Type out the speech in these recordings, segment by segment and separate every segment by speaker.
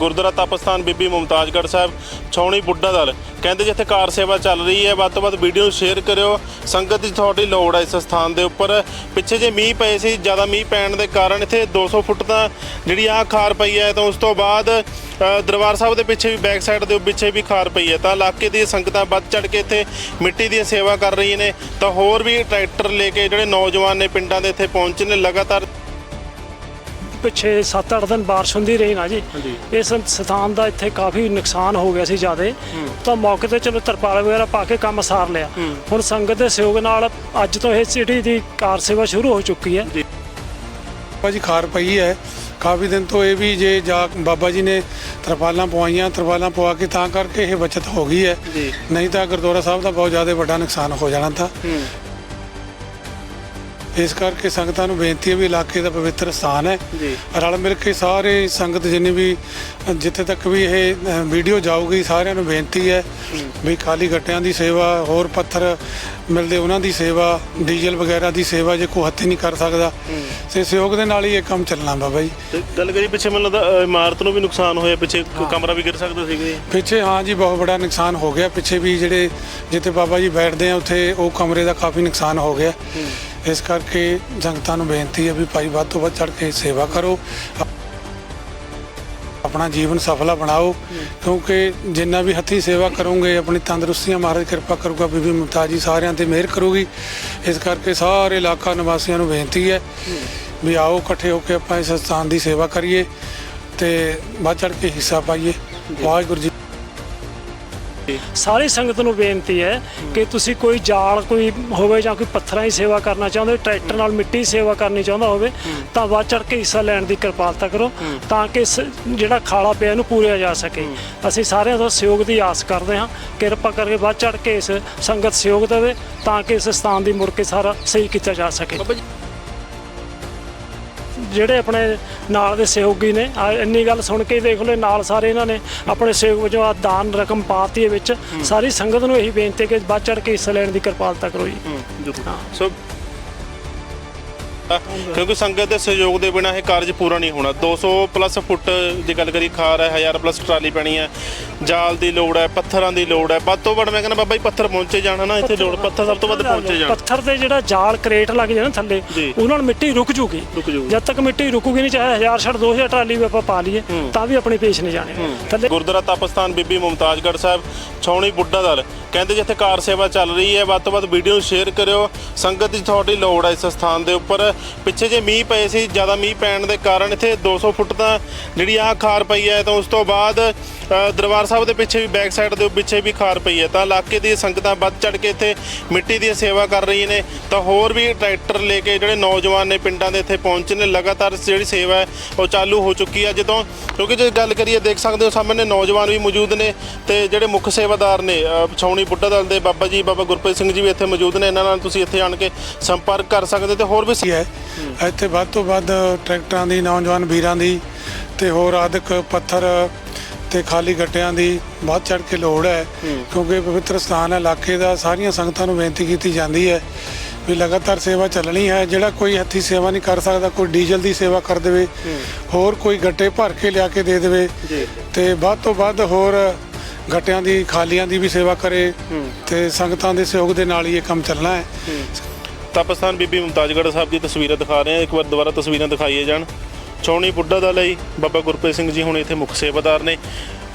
Speaker 1: ਗੁਰਦੁਆਰਾ ਤਪਸਥਾਨ ਬੀਬੀ ਮੁਮਤਾਜਗੜ੍ਹ ਸਾਹਿਬ, ਛਾਉਣੀ ਬੁੱਢਾ ਦਲ। ਕਹਿੰਦੇ ਜਿੱਥੇ ਕਾਰ ਸੇਵਾ ਚੱਲ ਰਹੀ ਹੈ, ਵੱਧ ਤੋਂ ਵੱਧ ਵੀਡੀਓ ਨੂੰ ਸ਼ੇਅਰ ਕਰਿਓ। ਸੰਗਤ ਦੀ ਤੁਹਾਡੀ ਲੋੜ ਹੈ ਇਸ ਸਥਾਨ ਦੇ ਉੱਪਰ। ਪਿੱਛੇ ਜੇ ਮੀਂਹ ਪਏ ਸੀ, ਜ਼ਿਆਦਾ ਮੀਂਹ ਪੈਣ ਦੇ ਕਾਰਨ ਇੱਥੇ 200 ਫੁੱਟ ਤਾਂ ਜਿਹੜੀ ਆ ਖਾਰ ਪਈ ਹੈ, ਤਾਂ ਉਸ ਤੋਂ ਬਾਅਦ ਦਰਬਾਰ ਸਾਹਿਬ ਦੇ ਪਿੱਛੇ ਵੀ ਬੈਕ ਸਾਈਡ ਦੇ ਪਿੱਛੇ ਵੀ ਖਾਰ ਪਈ ਹੈ। ਤਾਂ ਇਲਾਕੇ ਦੀਆਂ ਸੰਗਤਾਂ ਵੱਧ ਚੜ ਕੇ ਇੱਥੇ ਮਿੱਟੀ ਦੀ ਸੇਵਾ ਕਰ ਰਹੀਆਂ ਨੇ। ਤਾਂ ਹੋਰ ਵੀ ਟਰੈਕਟਰ ਲੈ ਕੇ ਜਿਹੜੇ ਨੌਜਵਾਨ ਨੇ ਪਿੰਡਾਂ ਦੇ ਇੱਥੇ ਪਹੁੰਚੇ ਨੇ, ਲਗਾਤਾਰ
Speaker 2: ਪਿੱਛੇ 7-8 ਦਿਨ ਬਾਰਿਸ਼ ਹੁੰਦੀ ਰਹੀ ਨਾ ਜੀ। ਇਸ ਸਥਾਨ ਦਾ ਇੱਥੇ ਕਾਫੀ ਨੁਕਸਾਨ ਹੋ ਗਿਆ ਸੀ ਜਿਆਦੇ। ਤਾਂ ਮੌਕੇ ਤੇ ਚਲੋ ਤਰਪਾਲ ਵਗੈਰਾ ਪਾ ਕੇ ਕੰਮ ਸਾਰ ਲਿਆ। ਹੁਣ ਸੰਗਤ ਦੇ ਸਹਿਯੋਗ ਨਾਲ ਅੱਜ ਤੋਂ ਇਹ ਸਿਟੀ ਦੀ ਕਾਰ ਸੇਵਾ ਸ਼ੁਰੂ ਹੋ ਚੁੱਕੀ ਹੈ।
Speaker 3: ਭਾਜੀ ਖਾਰ ਪਈ ਹੈ। ਕਾਫੀ ਦਿਨ ਤੋਂ ਇਹ ਵੀ ਜੇ ਜਾ ਬਾਬਾ ਜੀ ਨੇ ਤਰਪਾਲਾਂ ਪਵਾਈਆਂ ਤਰਪਾਲਾਂ ਪਵਾ ਕੇ ਤਾਂ ਕਰਕੇ ਇਹ ਬਚਤ ਹੋ ਗਈ ਹੈ। ਨਹੀਂ ਤਾਂ ਗੁਰਦੁਆਰਾ ਸਾਹਿਬ ਦਾ ਬਹੁਤ ਜ਼ਿਆਦਾ ਵੱਡਾ ਨੁਕਸਾਨ ਹੋ ਜਾਣਾ ਤਾਂ। ਇਸ ਕਰਕੇ ਸੰਗਤਾਂ ਨੂੰ ਬੇਨਤੀ ਹੈ ਵੀ ਇਲਾਕੇ ਦਾ ਪਵਿੱਤਰ ਸਥਾਨ ਹੈ।
Speaker 1: ਜੀ।
Speaker 3: ਰਲ ਮਿਲ ਕੇ ਸਾਰੇ ਸੰਗਤ ਜਿੰਨੀ ਵੀ ਜਿੱਥੇ ਤੱਕ ਵੀ ਇਹ ਵੀਡੀਓ ਜਾਊਗੀ ਸਾਰਿਆਂ ਨੂੰ ਬੇਨਤੀ ਹੈ ਵੀ ਖਾਲੀ ਗੱਟਿਆਂ ਦੀ ਸੇਵਾ ਹੋਰ ਪੱਥਰ ਮਿਲਦੇ ਉਹਨਾਂ ਦੀ ਸੇਵਾ ਡੀਜ਼ਲ ਵਗੈਰਾ ਦੀ ਸੇਵਾ ਜੇ ਕੋਈ ਹੱਥੀ ਨਹੀਂ ਕਰ ਸਕਦਾ ਤੇ ਸਹਿਯੋਗ ਦੇ ਨਾਲ ਹੀ ਇਹ ਕੰਮ ਚੱਲਣਾ ਬਾਬਾ ਜੀ।
Speaker 1: ਗੱਲ ਕਰੀ ਪਿੱਛੇ ਮੈਨੂੰ ਲੱਗਦਾ ਇਮਾਰਤ ਨੂੰ ਵੀ ਨੁਕਸਾਨ ਹੋਇਆ ਪਿੱਛੇ ਕਮਰਾ ਵੀ ਗਿਰ ਸਕਦਾ ਸੀਗਾ ਜੀ
Speaker 3: ਪਿੱਛੇ ਹਾਂ ਜੀ ਬਹੁਤ ਬੜਾ ਨੁਕਸਾਨ ਹੋ ਗਿਆ। ਪਿੱਛੇ ਵੀ ਜਿਹੜੇ ਜਿੱਥੇ ਬਾਬਾ ਜੀ ਬੈਠਦੇ ਆ ਉੱਥੇ ਉਹ ਕਮਰੇ ਦਾ ਕਾਫੀ ਨੁਕਸਾਨ ਹੋ ਗਿਆ। ਇਸ ਕਰਕੇ ਸੰਗਤਾਂ ਨੂੰ ਬੇਨਤੀ ਹੈ ਵੀ ਭਾਈ ਵੱਧ ਤੋਂ ਵੱਧ ਚੜ ਕੇ ਸੇਵਾ ਕਰੋ। ਆਪਣਾ ਜੀਵਨ ਸਫਲਾ ਬਣਾਓ। ਕਿਉਂਕਿ ਜਿੰਨਾ ਵੀ ਹੱਥੀ ਸੇਵਾ ਕਰੋਗੇ ਆਪਣੀ ਤੰਦਰੁਸਤੀਆਂ ਮਹਾਰਾਜ ਕਿਰਪਾ ਕਰੂਗਾ ਬੀਬੀ ਮੁਮਤਾਜ ਜੀ ਸਾਰਿਆਂ ਤੇ ਮਿਹਰ ਕਰੂਗੀ। ਇਸ ਕਰਕੇ ਸਾਰੇ ਇਲਾਕਾ ਨਿਵਾਸੀਆਂ ਨੂੰ ਬੇਨਤੀ ਹੈ ਵੀ ਆਓ ਇਕੱਠੇ ਹੋ ਕੇ ਆਪਾਂ ਇਸ ਸਥਾਨ ਦੀ ਸੇਵਾ ਕਰੀਏ ਤੇ ਵੱਧ ਚੜ ਕੇ ਹਿੱਸਾ ਪਾਈਏ। ਵਾਹਿਗੁਰੂ ਜੀ
Speaker 2: ਸਾਰੀ ਸੰਗਤ ਨੂੰ ਬੇਨਤੀ ਹੈ ਕਿ ਤੁਸੀਂ ਕੋਈ ਜਾਲ ਕੋਈ ਹੋਵੇ ਜਾਂ ਕੋਈ ਪੱਥਰਾਂ ਦੀ ਸੇਵਾ ਕਰਨਾ ਚਾਹੁੰਦੇ ਹੋ, ਟਰੈਕਟਰ ਨਾਲ ਮਿੱਟੀ ਦੀ ਸੇਵਾ ਕਰਨੀ ਚਾਹੁੰਦਾ ਹੋਵੇ ਤਾਂ ਵੱਧ ਚੜ ਕੇ ਹਿੱਸਾ ਲੈਣ ਦੀ ਕਿਰਪਾਲਤਾ ਕਰੋ ਤਾਂ ਕਿ ਇਸ ਜਿਹੜਾ ਖਾਲਾ ਪਿਆ ਇਹਨੂੰ ਪੂਰਿਆ ਜਾ ਸਕੇ। ਅਸੀਂ ਸਾਰਿਆਂ ਦਾ ਸਹਿਯੋਗ ਦੀ ਆਸ ਕਰਦੇ ਹਾਂ। ਕਿਰਪਾ ਕਰਕੇ ਵੱਧ ਚੜ ਕੇ ਇਸ ਸੰਗਤ ਸਹਿਯੋਗ ਦੇਵੇ ਤਾਂ ਕਿ ਇਸ ਸਥਾਨ ਦੀ ਮੁੜ ਕੇ ਸਾਰਾ ਸਹੀ ਕੀਤਾ ਜਾ ਸਕੇ। ਜਿਹੜੇ ਆਪਣੇ ਨਾਲ ਦੇ ਸਹਿਯੋਗੀ ਨੇ ਆ ਇੰਨੀ ਗੱਲ ਸੁਣ ਕੇ ਦੇਖ ਲਓ ਨਾਲ ਸਾਰੇ ਇਹਨਾਂ ਨੇ ਆਪਣੇ ਸਹਿਯੋਗ ਵਜੋਂ ਆ ਦਾਨ ਰਕਮ ਪਾਤੀ ਹੈ ਵਿੱਚ। ਸਾਰੀ ਸੰਗਤ ਨੂੰ ਇਹੀ ਬੇਨਤੀ ਹੈ ਕਿ ਵੱਧ ਚੜ ਕੇ ਹਿੱਸਾ ਲੈਣ ਦੀ ਕਿਰਪਾਲਤਾ ਕਰੋ ਜੀ।
Speaker 1: ਜ਼ਰੂਰ। ਸੋ ਕਿਉਂਕਿ ਸੰਗਤ ਦੇ ਸਹਿਯੋਗ ਦੇ ਬਿਨਾ ਇਹ ਕਾਰਜ ਪੂਰਾ ਨਹੀਂ ਹੋਣਾ। 200 ਪਲੱਸ ਫੁੱਟ ਦੀ ਗੱਲ ਕਰੀ ਖਾਰ ਹੈ 1000 ਪਲੱਸ ਟਰਾਲੀ ਪੈਣੀ ਹੈ ਜਾਲ ਦੀ ਲੋੜ ਹੈ ਪੱਥਰਾਂ ਦੀ ਲੋੜ ਹੈ। ਵੱਧ ਤੋਂ ਵੱਧ ਮੈਂ ਕਹਿੰਦਾ ਬਾਬਾ ਜੀ ਪੱਥਰ ਪਹੁੰਚੇ ਜਾਣਾ ਨਾ ਇੱਥੇ ਲੋੜ ਪੱਥਰ ਸਭ ਤੋਂ ਵੱਧ ਪਹੁੰਚੇ ਜਾਣ।
Speaker 2: ਪੱਥਰ ਤੇ ਜਿਹੜਾ ਜਾਲ ਕਰੇਟ ਲੱਗ ਜਾਣਾ ਥੱਲੇ
Speaker 1: ਜੀ।
Speaker 2: ਉਹਨਾਂ ਨਾਲ ਮਿੱਟੀ ਰੁਕ ਜੂਗੀ। ਜਦ ਤੱਕ ਮਿੱਟੀ ਰੁਕੂਗੀ ਨਹੀਂ ਚਾਹੇ 1000 ਛੱਡ 2000 ਟਰਾਲੀ ਵੀ ਆਪਾਂ ਪਾ ਲਈਏ ਤਾਂ ਵੀ ਆਪਣੀ ਪੇਸ਼ ਨਹੀਂ ਜਾਣੇ। ਥੱਲੇ
Speaker 1: ਗੁਰਦੁਆਰਾ ਤਪਸਥਾਨ ਬੀਬੀ ਮੁਮਤਾਜਗੜ੍ਹ ਸਾਹਿਬ ਛਾਉਣੀ ਬੁੱਢਾ ਦਲ ਕਹਿੰਦੇ ਜਿੱਥੇ ਕਾਰ ਸੇਵਾ ਚੱਲ ਰਹੀ ਹੈ ਵੱਧ ਤੋਂ ਵੱਧ ਵੀਡੀਓ ਸ਼ੇਅਰ ਕਰਿਓ। ਸੰਗਤ ਦੀ ਤੁਹਾਡੀ ਲੋੜ ਹੈ ਇਸ ਸਥਾਨ ਦੇ ਉੱਪਰ। ਪਿੱਛੇ ਜੇ ਮੀਂਹ ਪਏ ਸੀ, ਜ਼ਿਆਦਾ ਮੀਂਹ ਪੈਣ ਦੇ ਕਾਰਨ ਇੱਥੇ 200 ਫੁੱਟ ਤਾਂ ਜਿਹੜੀ ਆ ਖਾਰ ਪਈ ਹੈ, ਤਾਂ ਉਸ ਤੋਂ ਬਾਅਦ ਅ, ਦਰਬਾਰ ਸਾਹਿਬ ਦੇ ਪਿੱਛੇ ਵੀ ਬੈਕ ਸਾਈਡ ਦੇ ਪਿੱਛੇ ਵੀ ਖਾਰ ਪਈ ਹੈ। ਤਾਂ ਇਲਾਕੇ ਦੀ ਸੰਗਤਾਂ ਵੱਧ ਚੜ ਕੇ ਇੱਥੇ ਮਿੱਟੀ ਦੀ ਸੇਵਾ ਕਰ ਰਹੀਆਂ ਨੇ। ਤਾਂ ਹੋਰ ਵੀ ਟਰੈਕਟਰ ਲੈ ਕੇ ਜਿਹੜੇ ਨੌਜਵਾਨ ਨੇ ਪਿੰਡਾਂ ਦੇ ਇੱਥੇ ਪਹੁੰਚੇ ਨੇ। ਲਗਾਤਾਰ ਜਿਹੜੀ ਸੇਵਾ ਹੈ ਉਹ ਚਾਲੂ ਹੋ ਚੁੱਕੀ ਹੈ। ਜਦੋਂ ਕਿਉਂਕਿ ਜੇ ਗੱਲ ਕਰੀਏ ਦੇਖ ਸਕਦੇ ਹੋ ਸਾਹਮਣੇ ਨੌਜਵਾਨ ਵੀ ਮੌਜੂਦ ਨੇ ਤੇ ਜਿਹੜੇ ਮੁੱਖ ਸੇਵਾਦਾਰ ਨੇ ਅ, ਛਾਉਣੀ ਬੁੱਢਾ ਦਲ ਦੇ ਬਾਬਾ ਜੀ ਬਾਬਾ ਗੁਰਪ੍ਰੀਤ ਸਿੰਘ ਜੀ ਵੀ ਇੱਥੇ ਮੌਜੂਦ ਨੇ। ਇਹਨਾਂ ਨਾਲ ਤੁਸੀਂ ਇੱਥੇ ਆਣ ਕੇ ਸੰਪਰਕ ਕਰ ਸਕਦੇ ਤੇ ਹੋਰ ਵੀ
Speaker 3: ਕੀ ਹੈ। ਇੱਥੇ ਵੱਧ ਤੋਂ ਵੱਧ ਟਰੈਕਟਰਾਂ ਦੀ ਨੌਜਵਾਨ ਵੀਰਾਂ ਦੀ ਤੇ ਹੋਰ ਆਦਿਕ ਪੱਥਰ ਤੇ ਖਾਲੀ ਗੱਟਿਆਂ ਦੀ ਵੱਧ ਚੜ ਕੇ ਲੋੜ ਹੈ ਕਿਉਂਕਿ ਪਵਿੱਤਰ ਸਥਾਨ ਹੈ ਇਲਾਕੇ ਦਾ ਸਾਰੀਆਂ ਸੰਗਤਾਂ ਨੂੰ ਬੇਨਤੀ ਕੀਤੀ ਜਾਂਦੀ ਹੈ ਵੀ ਲਗਾਤਾਰ ਸੇਵਾ ਚੱਲਣੀ ਹੈ। ਜਿਹੜਾ ਕੋਈ ਹੱਥੀ ਸੇਵਾ ਨਹੀਂ ਕਰ ਸਕਦਾ ਕੋਈ ਡੀਜ਼ਲ ਦੀ ਸੇਵਾ ਕਰ ਦੇਵੇ ਹੋਰ ਕੋਈ ਗੱਟੇ ਭਰ ਕੇ ਲਿਆ ਕੇ ਦੇ ਦੇਵੇ ਤੇ ਵੱਧ ਤੋਂ ਵੱਧ ਹੋਰ ਗੱਟਿਆਂ ਦੀ ਖਾਲੀਆਂ ਦੀ ਵੀ ਸੇਵਾ ਕਰੇ ਤੇ ਸੰਗਤਾਂ ਦੇ ਸਹਿਯੋਗ ਦੇ ਨਾਲ ਹੀ ਇਹ ਕੰਮ ਚੱਲਣਾ ਹੈ।
Speaker 1: ਤਪਸਥਾਨ ਬੀਬੀ ਮੁਮਤਾਜਗੜ੍ਹ ਸਾਹਿਬ ਦੀ ਤਸਵੀਰਾਂ ਦਿਖਾ ਰਹੇ ਹਾਂ। ਇੱਕ ਵਾਰ ਦੁਬਾਰਾ ਤਸਵੀਰਾਂ ਦਿਖਾਈਏ ਜਾਣ। ਛਾਉਣੀ ਬੁੱਢਾ ਦਾ ਲਈ ਬਾਬਾ ਗੁਰਪ੍ਰੀਤ ਸਿੰਘ ਜੀ ਹੁਣ ਇੱਥੇ ਮੁੱਖ ਸੇਵਾਦਾਰ ਨੇ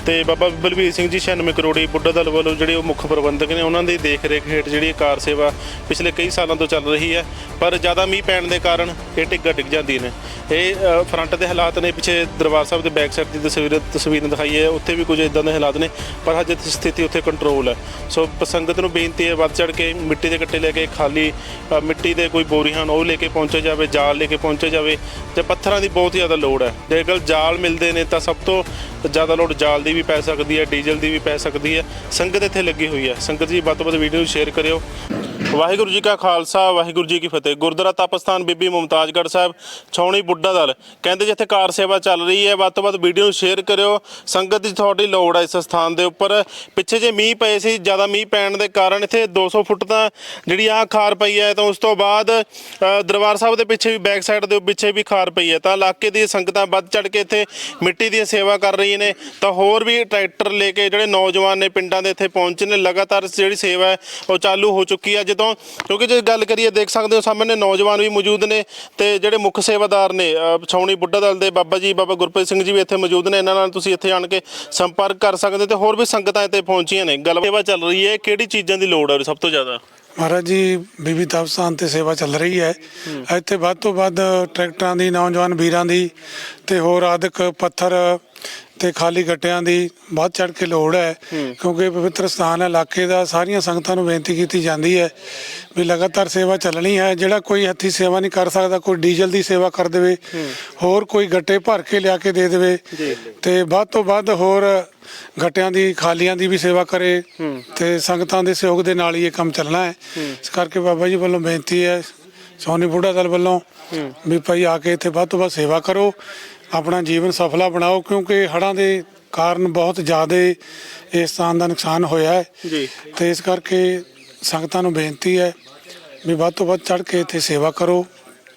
Speaker 1: ਤੇ ਬਾਬਾ ਬਲਬੀਰ ਸਿੰਘ ਜੀ 96 ਕਰੋੜੀ ਬੁੱਢਾ ਦਲ ਵੱਲੋਂ ਜਿਹੜੇ ਉਹ ਮੁੱਖ ਪ੍ਰਬੰਧਕ ਨੇ, ਉਹਨਾਂ ਦੀ ਦੇਖ ਰੇਖ ਹੇਠ ਜਿਹੜੀ ਇਹ ਕਾਰ ਸੇਵਾ ਪਿਛਲੇ ਕਈ ਸਾਲਾਂ ਤੋਂ ਚੱਲ ਰਹੀ ਹੈ। ਪਰ ਜ਼ਿਆਦਾ ਮੀਂਹ ਪੈਣ ਦੇ ਕਾਰਨ ਇਹ ਟਿੱਗਾ ਡਿੱਗ ਜਾਂਦੀ ਨੇ। ਇਹ ਫਰੰਟ ਦੇ ਹਾਲਾਤ ਨੇ, ਪਿੱਛੇ ਦਰਬਾਰ ਸਾਹਿਬ ਦੇ ਬੈਕ ਸਾਈਡ ਦੀ ਤਸਵੀਰ ਤਸਵੀਰ ਦਿਖਾਈ ਹੈ। ਉੱਥੇ ਵੀ ਕੁਝ ਇਦਾਂ ਦੇ ਹਾਲਾਤ ਨੇ, ਪਰ ਹਜੇ ਸਥਿਤੀ ਉੱਥੇ ਕੰਟਰੋਲ ਹੈ। ਸੋ ਸੰਗਤ ਨੂੰ ਬੇਨਤੀ ਹੈ, ਵੱਧ ਚੜ ਕੇ ਮਿੱਟੀ ਦੇ ਕੱਟੇ ਲੈ ਕੇ ਖਾਲੀ ਮਿੱਟੀ ਦੇ ਕੋਈ ਬੋਰੀ ਹਨ, ਉਹ ਲੈ ਕੇ ਪਹੁੰਚੇ ਜਾਵੇ, ਜਾਲ ਲੈ ਕੇ ਪਹੁੰਚੇ ਜਾਵੇ ਤੇ ਪੱਥਰਾਂ ਦੀ ਬਹੁਤ ਜ਼ਿਆਦਾ ਲੋੜ ਹੈ। ਜੇਕਰ ਜਾਲ ਮਿਲਦੇ ਨੇ ਤਾਂ ਸਭ ਤੋਂ ਜ਼ਿਆਦਾ ਲੋੜ ਜਾਲ ਦੀ ਵੀ ਪੈ ਸਕਦੀ ਹੈ, ਡੀਜ਼ਲ ਦੀ ਵੀ ਪੈ ਸਕਦੀ ਹੈ। ਸੰਗਤ ਇੱਥੇ ਲੱਗੀ ਹੋਈ ਹੈ। ਸੰਗਤ ਜੀ, ਵੱਧ ਤੋਂ ਵੱਧ ਵੀਡੀਓ ਨੂੰ ਸ਼ੇਅਰ ਕਰਿਓ। ਵਾਹਿਗੁਰੂ ਜੀ ਕਾ ਖਾਲਸਾ, ਵਾਹਿਗੁਰੂ ਜੀ ਕੀ ਫਤਿਹ। ਗੁਰਦੁਆਰਾ ਤਪਸਥਾਨ ਬੀਬੀ ਮੁਮਤਾਜਗੜ੍ਹ ਸਾਹਿਬ, ਛਾਉਣੀ ਬੁੱਢਾ ਦਲ। ਕਹਿੰਦੇ ਜਿੱਥੇ ਕਾਰ ਸੇਵਾ ਚੱਲ ਰਹੀ ਹੈ, ਵੱਧ ਤੋਂ ਵੱਧ ਵੀਡੀਓ ਨੂੰ ਸ਼ੇਅਰ ਕਰਿਓ। ਸੰਗਤ ਦੀ ਤੁਹਾਡੀ ਲੋੜ ਹੈ ਇਸ ਸਥਾਨ ਦੇ ਉੱਪਰ। ਪਿੱਛੇ ਜੇ ਮੀਂਹ ਪਏ ਸੀ, ਜ਼ਿਆਦਾ ਮੀਂਹ ਪੈਣ ਦੇ ਕਾਰਨ ਇੱਥੇ 200 ਫੁੱਟ ਤਾਂ ਜਿਹੜੀ ਆ ਖਾਰ ਪਈ ਹੈ, ਤਾਂ ਉਸ ਤੋਂ ਬਾਅਦ ਦਰਬਾਰ ਸਾਹਿਬ ਦੇ ਪਿੱਛੇ ਵੀ, ਬੈਕ ਸਾਈਡ ਦੇ ਪਿੱਛੇ ਵੀ ਖਾਰ ਪਈ ਹੈ। ਤਾਂ ਇਲਾਕੇ ਦੀ ਸੰਗਤਾਂ ਵੱਧ ਚੜ ਕੇ ਇੱਥੇ ਮਿੱਟੀ ਦੀ ਸੇਵਾ ਕਰ ਰਹੀਆਂ ਨੇ। ਤਾਂ ਹੋਰ ਵੀ ਟਰੈਕਟਰ ਲੈ ਕੇ ਜਿਹੜੇ ਨੌਜਵਾਨ ਨੇ ਪਿੰਡਾਂ ਦੇ ਇੱਥੇ ਪਹੁੰਚੇ ਨੇ। ਲਗਾਤਾਰ ਜਿਹੜੀ ਸੇਵਾ ਹੈ, ਉਹ ਚਾਲੂ ਹੋ ਚੁੱਕੀ ਹੈ। ਜਦੋਂ ਕਿਉਂਕਿ ਜੇ ਗੱਲ ਕਰੀਏ ਦੇਖ ਸਕਦੇ ਹੋ ਸਾਹਮਣੇ ਨੌਜਵਾਨ ਵੀ ਮੌਜੂਦ ਨੇ ਤੇ ਜਿਹੜੇ ਮੁੱਖ ਸੇਵਾਦਾਰ ਨੇ ਅ, ਛਾਉਣੀ ਬੁੱਢਾ ਦਲ ਦੇ ਬਾਬਾ ਜੀ ਬਾਬਾ ਗੁਰਪ੍ਰੀਤ ਸਿੰਘ ਜੀ ਵੀ ਇੱਥੇ ਮੌਜੂਦ ਨੇ। ਇਹਨਾਂ ਨਾਲ ਤੁਸੀਂ ਇੱਥੇ ਆਣ ਕੇ ਸੰਪਰਕ ਕਰ ਸਕਦੇ ਤੇ ਹੋਰ ਵੀ ਸੰਗਤਾਂ ਇੱਥੇ ਪਹੁੰਚੀਆਂ ਨੇ। ਗੱਲ ਸੇਵਾ ਚੱਲ ਰਹੀ ਹੈ ਕਿਹੜੀ ਚੀਜ਼ਾਂ ਦੀ ਲੋੜ ਹੈ ਸਭ ਤੋਂ ਜ਼ਿਆਦਾ?
Speaker 3: ਮਹਾਰਾਜ ਜੀ ਬੀਬੀ ਤਪਸਥਾਨ ਤੇ ਸੇਵਾ ਚੱਲ ਰਹੀ ਹੈ। ਇੱਥੇ ਵੱਧ ਤੋਂ ਵੱਧ ਟਰੈਕਟਰਾਂ ਦੀ ਨੌਜਵਾਨ ਵੀਰਾਂ ਦੀ ਤੇ ਹੋਰ ਆਦਿਕ ਪੱਥਰ ਤੇ ਖਾਲੀ ਗੱਟਿਆਂ ਦੀ ਵੱਧ ਚੜ ਕੇ ਲੋੜ ਹੈ ਕਿਉਂਕਿ ਪਵਿੱਤਰ ਸਥਾਨ ਹੈ ਇਲਾਕੇ ਦਾ ਸਾਰੀਆਂ ਸੰਗਤਾਂ ਨੂੰ ਬੇਨਤੀ ਕੀਤੀ ਜਾਂਦੀ ਹੈ ਵੀ ਲਗਾਤਾਰ ਸੇਵਾ ਚੱਲਣੀ ਹੈ ਜਿਹੜਾ ਕੋਈ ਹੱਥੀ ਸੇਵਾ ਨਹੀਂ ਕਰ ਸਕਦਾ ਕੋਈ ਡੀਜ਼ਲ ਦੀ ਸੇਵਾ ਕਰ ਦੇਵੇ ਹੋਰ ਕੋਈ ਗੱਟੇ ਭਰ ਕੇ ਲਿਆ ਕੇ ਦੇ ਦੇਵੇ ਤੇ ਵੱਧ ਤੋਂ ਵੱਧ ਹੋਰ ਗੱਟਿਆਂ ਦੀ ਖਾਲੀਆਂ ਦੀ ਵੀ ਸੇਵਾ ਕਰੇ ਤੇ ਸੰਗਤਾਂ ਦੇ ਸਹਿਯੋਗ ਦੇ ਨਾਲ ਹੀ ਇਹ ਕੰਮ ਚੱਲਣਾ ਹੈ। ਇਸ ਕਰਕੇ ਬਾਬਾ ਜੀ ਵੱਲੋਂ ਬੇਨਤੀ ਹੈ ਸੋਨੀ ਬੁੱਢਾ ਦਲ ਵੱਲੋਂ ਵੀ ਭਾਈ ਆ ਕੇ ਇੱਥੇ ਵੱਧ ਤੋਂ ਵੱਧ ਸੇਵਾ ਕਰੋ ਆਪਣਾ ਜੀਵਨ ਸਫਲਾ ਬਣਾਓ ਕਿਉਂਕਿ ਹੜ੍ਹਾਂ ਦੇ ਕਾਰਨ ਬਹੁਤ ਜ਼ਿਆਦਾ ਇਸ ਸਥਾਨ ਦਾ ਨੁਕਸਾਨ ਹੋਇਆ ਹੈ।
Speaker 1: ਜੀ।
Speaker 3: ਤੇ ਇਸ ਕਰਕੇ ਸੰਗਤਾਂ ਨੂੰ ਬੇਨਤੀ ਹੈ ਵੀ ਵੱਧ ਤੋਂ ਵੱਧ ਚੜ ਕੇ ਇੱਥੇ ਸੇਵਾ ਕਰੋ।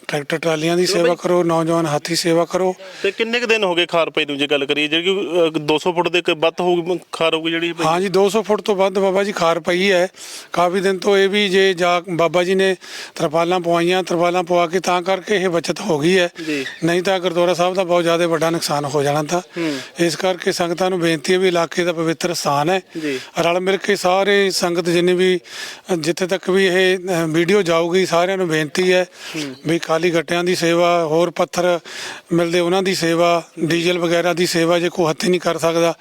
Speaker 3: ਟਰੈਕਟਰ ਟਰਾਲੀਆਂ ਦੀ ਸੇਵਾ ਕਰੋ ਨੌਜਵਾਨ ਹਾਥੀ ਸੇਵਾ ਕਰੋ।
Speaker 1: ਤੇ ਕਿੰਨੇ ਕੁ ਦਿਨ ਹੋ ਗਏ ਖਾਰ ਪਈ ਨੂੰ ਜੇ ਗੱਲ ਕਰੀਏ? ਜਿਹੜੀ ਅ, 200 ਫੁੱਟ ਦੇ ਇੱਕ ਵੱਧ ਹੋਊਗੀ ਖਾਰ ਹੋਊਗੀ ਜਿਹੜੀ ਪਈ?
Speaker 3: ਹਾਂਜੀ 200 ਫੁੱਟ ਤੋਂ ਵੱਧ ਬਾਬਾ ਜੀ ਖਾਰ ਪਈ ਹੈ। ਕਾਫੀ ਦਿਨ ਤੋਂ ਇਹ ਵੀ ਜੇ ਜਾ ਬਾਬਾ ਜੀ ਨੇ ਤਰਪਾਲਾਂ ਪਵਾਈਆਂ ਤਰਪਾਲਾਂ ਪਵਾ ਕੇ ਤਾਂ ਕਰਕੇ ਇਹ ਬਚਤ ਹੋ ਗਈ ਹੈ।
Speaker 1: ਜੀ।
Speaker 3: ਨਹੀਂ ਤਾਂ ਗੁਰਦੁਆਰਾ ਸਾਹਿਬ ਦਾ ਬਹੁਤ ਜ਼ਿਆਦਾ ਵੱਡਾ ਨੁਕਸਾਨ ਹੋ ਜਾਣਾ ਤਾਂ। ਇਸ ਕਰਕੇ ਸੰਗਤਾਂ ਨੂੰ ਬੇਨਤੀ ਹੈ ਵੀ ਇਲਾਕੇ ਦਾ ਪਵਿੱਤਰ ਸਥਾਨ ਹੈ।
Speaker 1: ਜੀ।
Speaker 3: ਰਲ ਮਿਲ ਕੇ ਸਾਰੇ ਸੰਗਤ ਜਿੰਨੇ ਵੀ ਅ, ਜਿੱਥੇ ਤੱਕ ਵੀ ਇਹ ਅ, ਵੀਡੀਓ ਜਾਊਗੀ ਸਾਰਿਆਂ ਨੂੰ ਬੇਨਤੀ ਹੈ। ਵੀ ਖਾਲੀ ਗੱਟਿਆਂ ਦੀ ਸੇਵਾ ਹੋਰ ਪੱਥਰ ਮਿਲਦੇ ਉਹਨਾਂ ਦੀ ਸੇਵਾ ਡੀਜ਼ਲ ਵਗੈਰਾ ਦੀ ਸੇਵਾ ਜੇ ਕੋਈ ਹੱਥੀ ਨਹੀਂ ਕਰ ਸਕਦਾ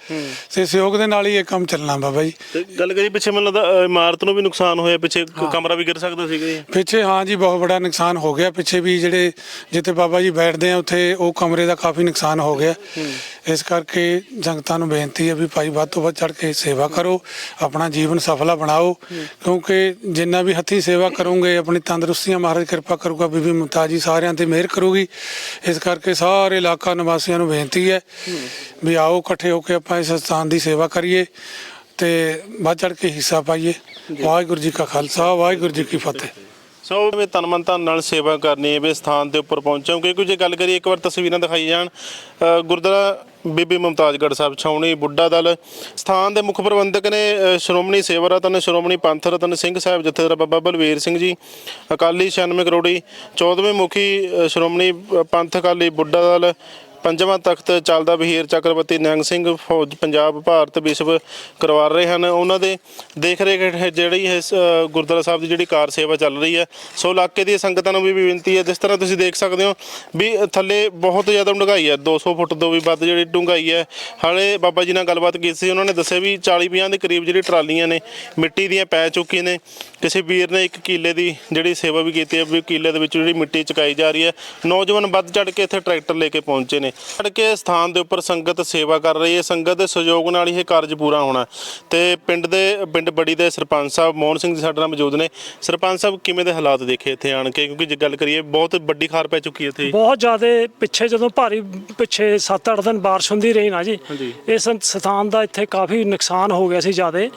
Speaker 3: ਤੇ ਸਹਿਯੋਗ ਦੇ ਨਾਲ ਹੀ ਇਹ ਕੰਮ ਚੱਲਣਾ ਬਾਬਾ ਜੀ।
Speaker 1: ਤੇ ਗੱਲ ਕਰੀਏ ਪਿੱਛੇ ਮੈਨੂੰ ਲੱਗਦਾ ਅ, ਇਮਾਰਤ ਨੂੰ ਵੀ ਨੁਕਸਾਨ ਹੋਇਆ ਪਿੱਛੇ ਕ- ਕਮਰਾ ਵੀ ਗਿਰ ਸਕਦਾ ਸੀਗਾ ਜੀ।
Speaker 3: ਪਿੱਛੇ ਹਾਂ ਜੀ ਬਹੁਤ ਬੜਾ ਨੁਕਸਾਨ ਹੋ ਗਿਆ। ਪਿੱਛੇ ਵੀ ਜਿਹੜੇ ਜਿੱਥੇ ਬਾਬਾ ਜੀ ਬੈਠਦੇ ਆ ਉੱਥੇ ਉਹ ਕਮਰੇ ਦਾ ਕਾਫੀ ਨੁਕਸਾਨ ਹੋ ਗਿਆ। ਇਸ ਕਰਕੇ ਜਨਤਾ ਨੂੰ ਬੇਨਤੀ ਹੈ ਵੀ ਭਾਈ ਵੱਧ ਤੋਂ ਵੱਧ ਚੜ ਕੇ ਸੇਵਾ ਕਰੋ ਆਪਣਾ ਜੀਵਨ ਸਫਲਾ ਬਣਾਓ ਕਿਉਂਕਿ ਜਿੰਨਾ ਵੀ ਹੱਥੀਂ ਸੇਵਾ ਕਰੋਗੇ ਆਪਣੀ ਤੰਦਰੁਸਤੀਆਂ ਮਹਾਰਾਜ ਕਿਰਪਾ ਕਰੂਗਾ ਬੀਬੀ ਮੁਮਤਾਜੀ ਸਾਰਿਆਂ ਤੇ ਮਿਹਰ ਕਰੂਗੀ। ਇਸ ਕਰਕੇ ਸਾਰੇ ਇਲਾਕਾ ਨਿਵਾਸੀਆਂ ਨੂੰ ਬੇਨਤੀ ਹੈ ਵੀ ਆਓ ਇਕੱਠੇ ਹੋ ਕੇ ਆਪਾਂ ਇਸ ਸਥਾਨ ਦੀ ਸੇਵਾ ਕਰੀਏ ਤੇ ਵੱਧ ਚੜ ਕੇ ਹਿੱਸਾ ਪਾਈਏ। ਵਾਹਿਗੁਰੂ ਜੀ ਕਾ ਖਾਲਸਾ ਵਾਹਿਗੁਰੂ ਜੀ ਕੀ ਫਤਿਹ।
Speaker 1: ਸੋ ਮੈਂ ਤਨ ਮਨ ਧਨ ਨਾਲ ਸੇਵਾ ਕਰਨੀ ਹੈ ਵੀ ਸਥਾਨ ਦੇ ਉੱਪਰ ਪਹੁੰਚਾਂ ਕਿਉਂਕਿ ਜੇ ਗੱਲ ਕਰੀਏ ਇੱਕ ਵਾਰ ਤਸਵੀਰਾਂ ਦਿਖਾਈ ਜਾਣ ਗੁਰਦੁਆਰਾ ਬੀਬੀ ਮੁਮਤਾਜਗੜ੍ਹ ਸਾਹਿਬ ਛਾਉਣੀ ਬੁੱਢਾ ਦਲ। ਸਥਾਨ ਦੇ ਮੁੱਖ ਪ੍ਰਬੰਧਕ ਨੇ ਅ, ਸ਼੍ਰੋਮਣੀ ਸੇਵਾ ਰਤਨ ਸ਼੍ਰੋਮਣੀ ਪੰਥ ਰਤਨ ਸਿੰਘ ਸਾਹਿਬ ਜਥੇਦਾਰ ਬਾਬਾ ਬਲਵੀਰ ਸਿੰਘ ਜੀ ਅਕਾਲੀ 96 ਕਰੋੜੀ 14ਵੇਂ ਮੁਖੀ ਅ, ਸ਼੍ਰੋਮਣੀ ਅ, ਪੰਥ ਅਕਾਲੀ ਬੁੱਢਾ ਦਲ ਪੰਜਵਾਂ ਤਖਤ ਚੱਲਦਾ ਬਹੀਰ ਚੱਕਰਵਰਤੀ ਨਿਹੰਗ ਸਿੰਘ ਫੌਜ ਪੰਜਾਬ ਭਾਰਤ ਵਿਸ਼ਵ ਕਰਵਾ ਰਹੇ ਹਨ। ਉਹਨਾਂ ਦੇ ਦੇਖ ਰੇਖ ਜਿਹੜੀ ਹੈ ਗੁਰਦੁਆਰਾ ਸਾਹਿਬ ਦੀ ਜਿਹੜੀ ਕਾਰ ਸੇਵਾ ਚੱਲ ਰਹੀ ਹੈ। ਸੋ ਇਲਾਕੇ ਦੀਆਂ ਸੰਗਤਾਂ ਨੂੰ ਵੀ ਬੇਨਤੀ ਹੈ, ਜਿਸ ਤਰ੍ਹਾਂ ਤੁਸੀਂ ਦੇਖ ਸਕਦੇ ਹੋ ਵੀ ਥੱਲੇ ਬਹੁਤ ਜ਼ਿਆਦਾ ਡੂੰਘਾਈ ਹੈ। 200 ਫੁੱਟ ਤੋਂ ਵੀ ਵੱਧ ਜਿਹੜੀ ਡੂੰਘਾਈ ਹੈ। ਹਾਲੇ ਬਾਬਾ ਜੀ ਨਾਲ ਗੱਲਬਾਤ ਕੀਤੀ ਸੀ, ਉਹਨਾਂ ਨੇ ਦੱਸਿਆ ਵੀ 40 50 ਦੇ ਕਰੀਬ ਜਿਹੜੀ ਟਰਾਲੀਆਂ ਨੇ, ਮਿੱਟੀ ਦੀਆਂ ਪੈ ਚੁੱਕੀਆਂ ਨੇ। ਕਿਸੇ ਵੀਰ ਨੇ ਇੱਕ ਕੀਲੇ ਦੀ ਜਿਹੜੀ ਸੇਵਾ ਵੀ ਕੀਤੀ ਹੈ, ਵੀ ਕੀਲੇ ਦੇ ਵਿੱਚ ਜਿਹੜੀ ਮਿੱਟੀ ਚੁਕਾਈ ਜਾ ਰਹੀ ਹੈ। ਨੌਜਵਾਨ ਵੱਧ ਚੜ ਕੇ ਇੱਥੇ ਟਰੈਕਟਰ ਲੈ ਕੇ ਪਹੁੰਚੇ ਨੇ। ਚੜ ਕੇ ਸਥਾਨ ਦੇ ਉੱਪਰ ਸੰਗਤ ਸੇਵਾ ਕਰ ਰਹੀ ਹੈ। ਸੰਗਤ ਦੇ ਸਹਿਯੋਗ ਨਾਲ ਹੀ ਇਹ ਕਾਰਜ ਪੂਰਾ ਹੋਣਾ ਤੇ ਪਿੰਡ ਦੇ ਪਿੰਡ ਬੜੀ ਦੇ ਸਰਪੰਚ ਸਾਹਿਬ ਮੋਹਨ ਸਿੰਘ ਜੀ ਸਾਡੇ ਨਾਲ ਮੌਜੂਦ ਨੇ। ਸਰਪੰਚ ਸਾਹਿਬ ਕਿਵੇਂ ਦੇ ਹਾਲਾਤ ਦੇਖੇ ਇੱਥੇ ਆਣ ਕੇ? ਕਿਉਂਕਿ ਜੇ ਗੱਲ ਕਰੀਏ ਬਹੁਤ ਵੱਡੀ ਖਾਰ ਪੈ ਚੁੱਕੀ ਹੈ ਇੱਥੇ।
Speaker 2: ਬਹੁਤ ਜ਼ਿਆਦਾ ਪਿੱਛੇ ਜਦੋਂ ਭਾਰੀ ਪਿੱਛੇ 7-8 ਦਿਨ ਬਾਰਿਸ਼ ਹੁੰਦੀ ਰਹੀ ਨਾ ਜੀ। ਇਸ ਸਥਾਨ ਦਾ ਇੱਥੇ ਕਾਫੀ ਨੁਕਸਾਨ ਹੋ ਗਿਆ ਸੀ ਜ਼ਿਆਦਾ।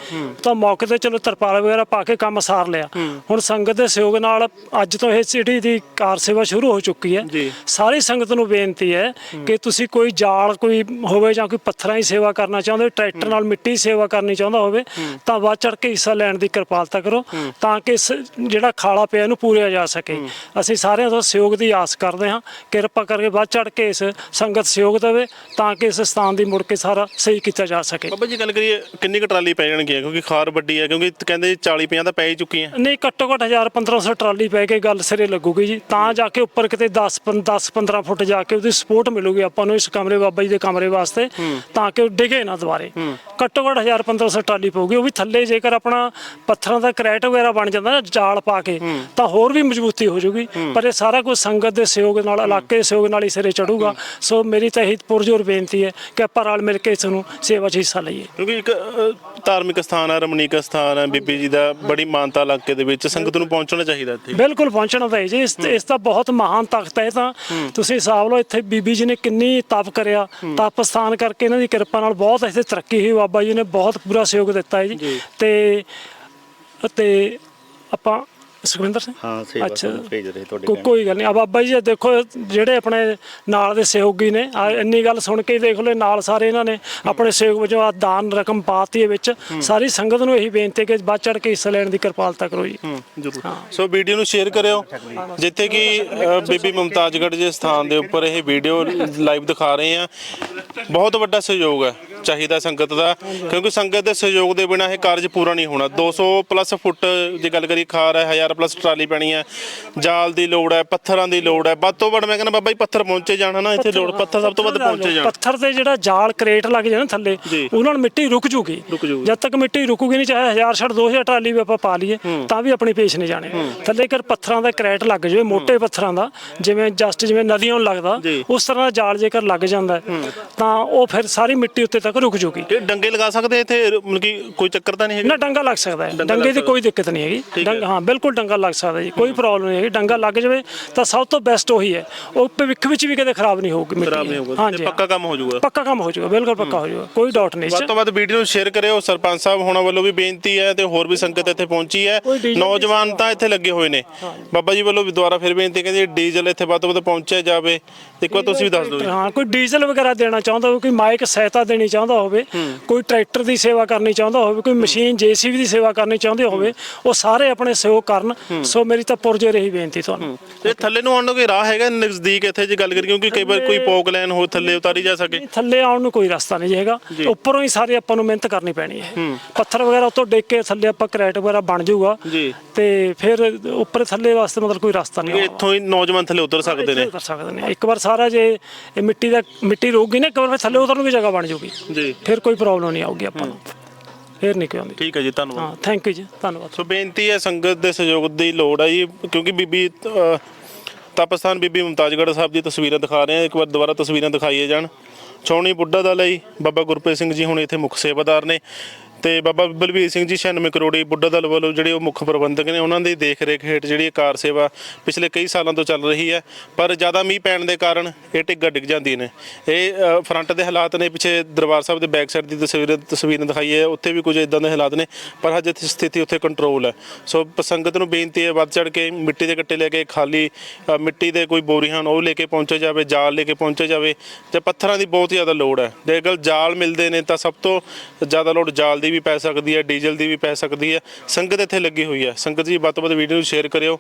Speaker 2: ਤਾਂ ਮੌਕੇ ਤੇ ਚਲੋ ਤਰਪਾਲ ਵਗੈਰਾ ਪਾ ਕੇ ਕੰਮ ਸਾਰ ਲਿਆ। ਹੁਣ ਸੰਗਤ ਦੇ ਸਹਿਯੋਗ ਨਾਲ ਅੱਜ ਤੋਂ ਇਹ ਸਿਟੀ ਦੀ ਕਾਰ ਸੇਵਾ ਸ਼ੁਰੂ ਹੋ ਚੁੱਕੀ ਹੈ। ਸਾਰੀ ਸੰਗਤ ਨੂੰ ਬੇਨਤੀ ਹੈ। ਕਿ ਤੁਸੀਂ ਕੋਈ ਜਾਲ ਕੋਈ ਹੋਵੇ ਜਾਂ ਕੋਈ ਪੱਥਰਾਂ ਦੀ ਸੇਵਾ ਕਰਨਾ ਚਾਹੁੰਦੇ ਹੋ, ਟਰੈਕਟਰ ਨਾਲ ਮਿੱਟੀ ਦੀ ਸੇਵਾ ਕਰਨੀ ਚਾਹੁੰਦਾ ਹੋਵੇ ਤਾਂ ਵੱਧ ਚੜ ਕੇ ਹਿੱਸਾ ਲੈਣ ਦੀ ਕਿਰਪਾਲਤਾ ਕਰੋ ਤਾਂ ਕਿ ਇਸ ਜਿਹੜਾ ਖਾਲਾ ਪਿਆ ਇਹਨੂੰ ਪੂਰਿਆ ਜਾ ਸਕੇ। ਅਸੀਂ ਸਾਰਿਆਂ ਤੋਂ ਸਹਿਯੋਗ ਦੀ ਆਸ ਕਰਦੇ ਹਾਂ। ਕਿਰਪਾ ਕਰਕੇ ਵੱਧ ਚੜ ਕੇ ਇਸ ਸੰਗਤ ਸਹਿਯੋਗ ਦੇਵੇ ਤਾਂ ਕਿ ਇਸ ਸਥਾਨ ਦੀ ਮੁੜ ਕੇ ਸਾਰਾ ਸਹੀ ਕੀਤਾ ਜਾ ਸਕੇ।
Speaker 1: ਬਾਬਾ ਜੀ ਗੱਲ ਕਰੀਏ ਕਿੰਨੀ ਕੁ ਟਰਾਲੀ ਪੈ ਜਾਣਗੀ ਕਿਉਂਕਿ ਖਾਰ ਵੱਡੀ ਹੈ ਕਿਉਂਕਿ ਕਹਿੰਦੇ 40 50 ਤਾਂ ਪੈ ਹੀ ਚੁੱਕੀਆਂ
Speaker 2: ਨਹੀਂ ਘੱਟੋ ਘੱਟ 1000 1500 ਟਰਾਲੀ ਪੈ ਕੇ ਗੱਲ ਸਿਰੇ ਲੱਗੂਗੀ ਜੀ। ਤਾਂ ਜਾ ਕੇ ਉੱਪਰ ਕਿਤੇ 10 10 15 ਫੁੱਟ ਜਾ ਕੇ ਉਹਦੀ ਸਪੋਰਟ ਮਿਲੂਗੀ। ਹੋਊਗੀ ਆਪਾਂ ਨੂੰ ਇਸ ਕਮਰੇ ਬਾਬਾ ਜੀ ਦੇ ਕਮਰੇ ਵਾਸਤੇ ਤਾਂ ਕਿ ਉਹ ਡਿਗੇ ਨਾ ਦੁਬਾਰੇ। ਘੱਟੋ ਘੱਟ 1000 1500 ਟਰਾਲੀ ਪਊਗੀ ਉਹ ਵੀ ਥੱਲੇ ਜੇਕਰ ਆਪਣਾ ਪੱਥਰਾਂ ਦਾ ਕਰੈਟ ਵਗੈਰਾ ਬਣ ਜਾਂਦਾ ਨਾ ਜਾਲ ਪਾ ਕੇ ਤਾਂ ਹੋਰ ਵੀ ਮਜ਼ਬੂਤੀ ਹੋ ਜਾਊਗੀ। ਪਰ ਇਹ ਸਾਰਾ ਕੁਝ ਸੰਗਤ ਦੇ ਸਹਿਯੋਗ ਨਾਲ ਇਲਾਕੇ ਦੇ ਸਹਿਯੋਗ ਨਾਲ ਹੀ ਸਿਰੇ ਚੜੂਗਾ। ਸੋ ਮੇਰੀ ਤਾਂ ਇਹੀ ਪੁਰਜੋਰ ਬੇਨਤੀ ਹੈ ਕਿ ਆਪਾਂ ਰਲ ਮਿਲ ਕੇ ਇਸ ਨੂੰ ਸੇਵਾ 'ਚ ਹਿੱਸਾ ਲਈਏ।
Speaker 1: ਕਿਉਂਕਿ ਇੱਕ ਅ, ਧਾਰਮਿਕ ਸਥਾਨ ਹੈ ਰਮਣੀਕ ਸਥਾਨ ਹੈ ਬੀਬੀ ਜੀ ਦਾ ਬੜੀ ਮਾਨਤਾ ਇਲਾਕੇ ਦੇ ਵਿੱਚ ਸੰਗਤ ਨੂੰ ਪਹੁੰਚਣਾ ਚਾਹੀਦਾ ਇੱਥੇ।
Speaker 2: ਬਿਲਕੁਲ ਪਹੁੰਚਣਾ ਤਾਂ ਹੈ ਜੀ। ਇਸ ਇਸ ਦਾ ਬਹੁਤ ਮਹਾਨ ਤਖਤ ਹੈ ਇਹ ਤਾਂ। ਤੁਸੀਂ ਹਿਸਾਬ ਲਓ ਇੱਥੇ ਬੀਬੀ ਜੀ ਨੇ ਕਿੰਨੀ ਤਪ ਕਰਿਆ। ਤਪ ਸਥਾਨ ਕਰਕੇ ਇਹਨਾਂ ਦੀ ਕਿਰਪਾ ਨਾਲ ਬਹੁਤ ਇੱਥੇ ਤਰੱਕੀ ਹੋਈ। ਬਾਬਾ ਜੀ ਨੇ ਬਹੁਤ ਪੂਰਾ ਸਹਿਯੋਗ ਦਿੱਤਾ ਹੈ ਜੀ। ਤੇ ਅਤੇ ਆਪਾਂ ਸੁਖਵਿੰਦਰ ਸਿੰਘ?
Speaker 4: ਹਾਂ ਸੇਵਾ। ਤੁਹਾਨੂੰ ਭੇਜ ਰਹੇ ਤੁਹਾਡੇ
Speaker 2: ਕੋ-। ਕੋਈ ਗੱਲ ਨਹੀਂ। ਆ ਬਾਬਾ ਜੀ ਇਹ ਦੇਖੋ ਜਿਹੜੇ ਆਪਣੇ ਨਾਲ ਦੇ ਸਹਿਯੋਗੀ ਨੇ ਆ ਇੰਨੀ ਗੱਲ ਸੁਣ ਕੇ ਹੀ ਦੇਖ ਲਓ ਨਾਲ ਸਾਰੇ ਇਹਨਾਂ ਨੇ ਆਪਣੇ ਸਹਿਯੋਗ ਵਜੋਂ ਆ ਦਾਨ ਰਕਮ ਪਾਤੀ ਹੈ ਵਿੱਚ। ਸਾਰੀ ਸੰਗਤ ਨੂੰ ਇਹੀ ਬੇਨਤੀ ਹੈ ਕਿ ਵੱਧ ਚੜ ਕੇ ਹਿੱਸਾ ਲੈਣ ਦੀ ਕਿਰਪਾਲਤਾ ਕਰੋ ਜੀ।
Speaker 1: ਹੂੰ ਜ਼ਰੂਰ। ਸੋ ਵੀਡੀਓ ਨੂੰ ਸ਼ੇਅਰ ਕਰਿਓ ਜਿੱਥੇ ਕਿ ਅ, ਬੀਬੀ ਮੁਮਤਾਜਗੜ੍ਹ ਦੇ ਸਥਾਨ ਦੇ ਉੱਪਰ ਇਹ ਵੀਡੀਓ ਲਾਈਵ ਦਿਖਾ ਰਹੇ ਆ ਬਹੁਤ ਵੱਡਾ ਸਹਿਯੋਗ ਹੈ ਚਾਹੀਦਾ ਸੰਗਤ ਦਾ ਕਿਉਂਕਿ ਸੰਗਤ ਦੇ ਸਹਿਯੋਗ ਦੇ ਬਿਨਾਂ ਇਹ ਕਾਰਜ ਪੂਰਾ ਨਹੀਂ ਹੋਣਾ। 200 ਪਲੱਸ ਫੁੱਟ ਜੇ ਗੱਲ ਕਰੀ ਖਾਰ ਹੈ 1000 ਪਲੱਸ ਟਰਾਲੀ ਪੈਣੀ ਹੈ ਜਾਲ ਦੀ ਲੋੜ ਹੈ ਪੱਥਰਾਂ ਦੀ ਲੋੜ ਹੈ ਵੱਧ ਤੋਂ ਵੱਧ ਮੈਂ ਕਹਿੰਦਾ ਬਾਬਾ ਜੀ ਪੱਥਰ ਪਹੁੰਚੇ ਜਾਣ ਨਾ ਇੱਥੇ ਲੋੜ ਪੱਥਰ ਸਭ ਤੋਂ ਵੱਧ ਪਹੁੰਚੇ ਜਾਣ।
Speaker 2: ਪੱਥਰ ਤੇ ਜਿਹੜਾ ਜਾਲ ਕਰੇਟ ਲੱਗ ਜਾਣਾ ਥੱਲੇ। ਉਹਨਾਂ ਨਾਲ ਮਿੱਟੀ ਰੁਕ ਜੂਗੀ। ਜਦ ਤੱਕ ਮਿੱਟੀ ਰੁਕੂਗੀ ਨਹੀਂ ਚਾਹੇ 1000 ਛੜ 2000 ਟਰਾਲੀ ਵੀ ਆਪਾਂ ਪਾ ਲਈਏ ਤਾਂ ਵੀ ਆਪਣੀ ਪੇਸ਼ ਨਹੀਂ ਜਾਣੇ। ਥੱਲੇ ਕਰ ਪੱਥਰਾਂ ਦਾ ਕਰੇਟ ਲੱਗ ਜਾਵੇ ਮੋٹے ਪੱਥਰਾਂ ਦਾ ਜਿਵੇਂ ਜਸਟ ਜਿਵੇਂ ਨਦੀਆਂ ਨੂੰ ਲੱਗਦਾ। ਉਸ ਤਰ੍ਹਾਂ ਦਾ ਜਾਲ ਜੇਕਰ ਲੱਗ ਜਾਂਦਾ ਤਾਂ ਉਹ ਫਿਰ ਸਾਰੀ ਮਿੱਟੀ ਉੱਤੇ ਤੱਕ ਰੁਕ ਜੂਗੀ।
Speaker 1: ਇਹ ਡੰਗੇ ਲਗਾ ਸਕਦੇ ਇੱਥੇ? ਮਤਲਬ ਕਿ ਕੋਈ ਚੱਕਰ ਤਾਂ ਨਹੀਂ ਹੈਗਾ?
Speaker 2: ਨਾ ਡੰਗਾ ਲੱਗ ਸਕਦਾ ਹੈ।
Speaker 1: ਡੰਗਾ
Speaker 2: ਦੀ। ਕੋਈ ਦਿੱਕਤ ਨਹੀਂ ਹੈਗੀ। ਹਾਂ। ਬਿਲਕੁਲ ਡੰਗਾ ਲੱਗ ਸਕਦਾ ਜੀ ਕੋਈ ਪ੍ਰੋਬਲਮ ਨਹੀਂ ਹੈਗੀ ਡੰਗਾ ਲੱਗ ਜਾਵੇ ਤਾਂ ਸਭ ਤੋਂ ਬੈਸਟ ਉਹੀ ਹੈ। ਉਹ ਭਵਿੱਖ ਵਿੱਚ ਵੀ ਕਦੇ ਖਰਾਬ ਨਹੀਂ ਹੋਊਗੀ ਮਿੱਟੀ।
Speaker 1: ਖਰਾਬ ਨਹੀਂ ਹੋਊਗਾ। ਤੇ। ਪੱਕਾ ਕੰਮ ਹੋ ਜਾਊਗਾ।
Speaker 2: ਪੱਕਾ ਕੰਮ ਹੋ ਜਾਊਗਾ ਬਿਲਕੁਲ ਪੱਕਾ ਹੋ ਜਾਊਗਾ ਕੋਈ ਡਾਊਟ ਨਹੀਂ ਇਸ
Speaker 1: ਵੱਧ। ਤੋਂ ਵੱਧ ਵੀਡੀਓ ਨੂੰ ਸ਼ੇਅਰ ਕਰਿਓ ਸਰਪੰਚ ਸਾਹਿਬ ਹੋਣਾ ਵੱਲੋਂ ਵੀ ਬੇਨਤੀ ਹੈ ਤੇ ਹੋਰ ਵੀ ਸੰਗਤ ਇੱਥੇ ਪਹੁੰਚੀ ਹੈ।
Speaker 2: ਕੋਈ ਡੀਜ਼ਲ
Speaker 1: ਨੌਜਵਾਨ ਤਾਂ ਇੱਥੇ ਲੱਗੇ ਹੋਏ ਨੇ। ਬਾਬਾ ਜੀ ਵੱਲੋਂ ਵੀ ਦੁਬਾਰਾ ਫਿਰ ਬੇਨਤੀ ਕਹਿੰਦੇ ਡੀਜ਼ਲ ਇੱਥੇ ਵੱਧ ਤੋਂ ਵੱਧ ਪਹੁੰਚਿਆ ਜਾਵੇ। ਇੱਕ ਵਾਰ ਤੁਸੀਂ ਵੀ ਦੱਸ ਦਿਓ ਜੀ।
Speaker 2: ਹਾਂ ਕੋਈ ਡੀਜ਼ਲ ਵਗੈਰਾ ਦੇਣਾ ਚਾਹੁੰਦਾ ਹੋਵੇ ਕੋਈ ਮਾਈਕ ਸਹਾਇਤਾ ਦੇਣੀ ਚਾਹੁੰਦਾ ਹੋਵੇ ਕੋਈ ਟਰੈਕਟਰ ਦੀ ਸੇਵਾ ਕਰਨੀ ਚਾਹੁੰਦਾ ਹੋਵੇ ਕੋਈ ਮਸ਼ੀਨ ਜੀਸੀਬੀ ਦੀ ਸੇਵਾ ਕਰਨੀ ਚਾਹੁੰਦੇ ਹੋਵੇ ਉਹ ਸਾਰੇ ਆਪਣੇ ਸਹਿਯੋਗ ਕਰਨ ਸੋ ਮੇਰੀ ਤਾਂ ਪੁਰਜੇ ਰਹੀ ਬੇਨਤੀ ਤੁਹਾਨੂੰ।
Speaker 1: ਤੇ ਥੱਲੇ ਨੂੰ ਆਉਣ ਨੂੰ ਕੋਈ ਰਾਹ ਹੈਗਾ ਨਜ਼ਦੀਕ ਇੱਥੇ ਜੇ ਗੱਲ ਕਰੀਏ ਕਿਉਂਕਿ ਕਈ ਵਾਰ ਕੋਈ ਪੋਕ ਲਾਈਨ ਹੋ ਥੱਲੇ ਉਤਾਰੀ ਜਾ ਸਕੇ?
Speaker 2: ਥੱਲੇ ਆਉਣ ਨੂੰ ਕੋਈ ਰਸਤਾ ਨਹੀਂ ਹੈਗਾ। ਉੱਪਰੋਂ ਹੀ ਸਾਰੇ ਆਪਾਂ ਨੂੰ ਮਿਹਨਤ ਕਰਨੀ ਪੈਣੀ ਹੈ। ਪੱਥਰ ਵਗੈਰਾ ਉੱਤੋਂ ਡਿੱਗ ਕੇ ਥੱਲੇ ਆਪਾਂ ਕਰੈਟ ਵਗੈਰਾ ਬਣ ਜਾਊਗਾ। ਤੇ ਫਿਰ ਉੱਪਰ ਥੱਲੇ ਵਾਸਤੇ ਮਤਲਬ ਕੋਈ ਰਸਤਾ ਨਹੀਂ
Speaker 1: ਇਹ। ਇੱਥੋਂ ਹੀ ਨੌਜਵਾਨ ਥੱਲੇ ਉਤਰ ਸਕਦੇ ਨੇ।
Speaker 2: ਕਰ ਸਕਦੇ ਨੇ। ਇੱਕ ਵਾਰ ਸਾਰਾ ਜੇ ਇਹ ਮਿੱਟੀ ਦਾ ਮਿੱਟੀ ਰੋਗੀ ਨਾ ਇੱਕ ਵਾਰ ਥੱਲੇ ਉਤਰਨ ਦੀ ਜਗ੍ਹਾ ਬਣ ਜਾਊਗੀ।
Speaker 1: ਜੀ।
Speaker 2: ਫਿਰ ਕੋਈ ਪ੍ਰੋਬਲਮ ਨਹੀਂ ਆਊਗੀ ਆਪਾਂ ਨੂੰ। ਫਿਰ ਨਹੀਂ ਕੋਈ ਆਉਂਦੀ।
Speaker 1: ਠੀਕ ਹੈ ਜੀ ਧੰਨਵਾਦ।
Speaker 2: ਹਾਂ ਥੈਂਕ ਯੂ ਜੀ ਧੰਨਵਾਦ।
Speaker 1: ਸੋ ਬੇਨਤੀ ਹੈ ਸੰਗਤ ਦੇ ਸਹਿਯੋਗ ਦੀ ਲੋੜ ਹੈ ਜੀ ਕਿਉਂਕਿ ਬੀਬੀ ਅ, ਤਪਸਥਾਨ ਬੀਬੀ ਮੁਮਤਾਜਗੜ੍ਹ ਸਾਹਿਬ ਦੀ ਤਸਵੀਰਾਂ ਦਿਖਾ ਰਹੇ ਹਾਂ। ਇੱਕ ਵਾਰ ਦੁਬਾਰਾ ਤਸਵੀਰਾਂ ਦਿਖਾਈਏ ਜਾਣ। ਛਾਉਣੀ ਬੁੱਢਾ ਦਾ ਲਈ ਬਾਬਾ ਗੁਰਪ੍ਰੀਤ ਸਿੰਘ ਜੀ ਹੁਣ ਇੱਥੇ ਮੁੱਖ ਸੇਵਾਦਾਰ ਨੇ। ਤੇ ਬਾਬਾ ਬਲਵੀਰ ਸਿੰਘ ਜੀ 96 ਕਰੋੜੀ ਬੁੱਢਾ ਦਲ ਵੱਲੋਂ ਜਿਹੜੇ ਉਹ ਮੁੱਖ ਪ੍ਰਬੰਧਕ ਨੇ, ਉਹਨਾਂ ਦੀ ਦੇਖ ਰੇਖ ਹੇਠ ਜਿਹੜੀ ਇਹ ਕਾਰ ਸੇਵਾ ਪਿਛਲੇ ਕਈ ਸਾਲਾਂ ਤੋਂ ਚੱਲ ਰਹੀ ਹੈ। ਪਰ ਜ਼ਿਆਦਾ ਮੀਂਹ ਪੈਣ ਦੇ ਕਾਰਨ ਇਹ ਟਿੱਗਾ ਡਿੱਗ ਜਾਂਦੀ ਨੇ। ਇਹ ਫਰੰਟ ਦੇ ਹਾਲਾਤ ਨੇ, ਪਿੱਛੇ ਦਰਬਾਰ ਸਾਹਿਬ ਦੇ ਬੈਕ ਸਾਈਡ ਦੀ ਤਸਵੀਰ ਤਸਵੀਰ ਦਿਖਾਈ ਹੈ। ਉੱਥੇ ਵੀ ਕੁਝ ਇਦਾਂ ਦੇ ਹਾਲਾਤ ਨੇ, ਪਰ ਹਜੇ ਸਥਿਤੀ ਉੱਥੇ ਕੰਟਰੋਲ ਹੈ। ਸੋ ਸੰਗਤ ਨੂੰ ਬੇਨਤੀ ਹੈ, ਵੱਧ ਚੜ ਕੇ ਮਿੱਟੀ ਦੇ ਗੱਟੇ ਲੈ ਕੇ ਖਾਲੀ ਮਿੱਟੀ ਦੇ ਕੋਈ ਬੋਰੀਆਂ ਹਨ, ਉਹ ਲੈ ਕੇ ਪਹੁੰਚੇ ਜਾਵੇ, ਜਾਲ ਲੈ ਕੇ ਪਹੁੰਚੇ ਜਾਵੇ। ਤੇ ਪੱਥਰਾਂ ਦੀ ਬਹੁਤ ਜ਼ਿਆਦਾ ਲੋੜ ਹੈ। ਜੇ ਅਗਰ ਜਾਲ ਮਿਲਦੇ ਨੇ ਤਾਂ ਸਭ ਤੋਂ ਜ਼ਿਆਦਾ ਲੋੜ ਜਾਲ ਦੀ ਵੀ ਪੈ ਸਕਦੀ ਹੈ, ਡੀਜ਼ਲ ਦੀ ਵੀ ਪੈ ਸਕਦੀ ਹੈ। ਸੰਗਤ ਇੱਥੇ ਲੱਗੀ ਹੋਈ ਹੈ। ਸੰਗਤ ਜੀ, ਵੱਧ ਤੋਂ ਵੱਧ ਵੀਡੀਓ ਨੂੰ ਸ਼ੇਅਰ ਕਰਿਓ।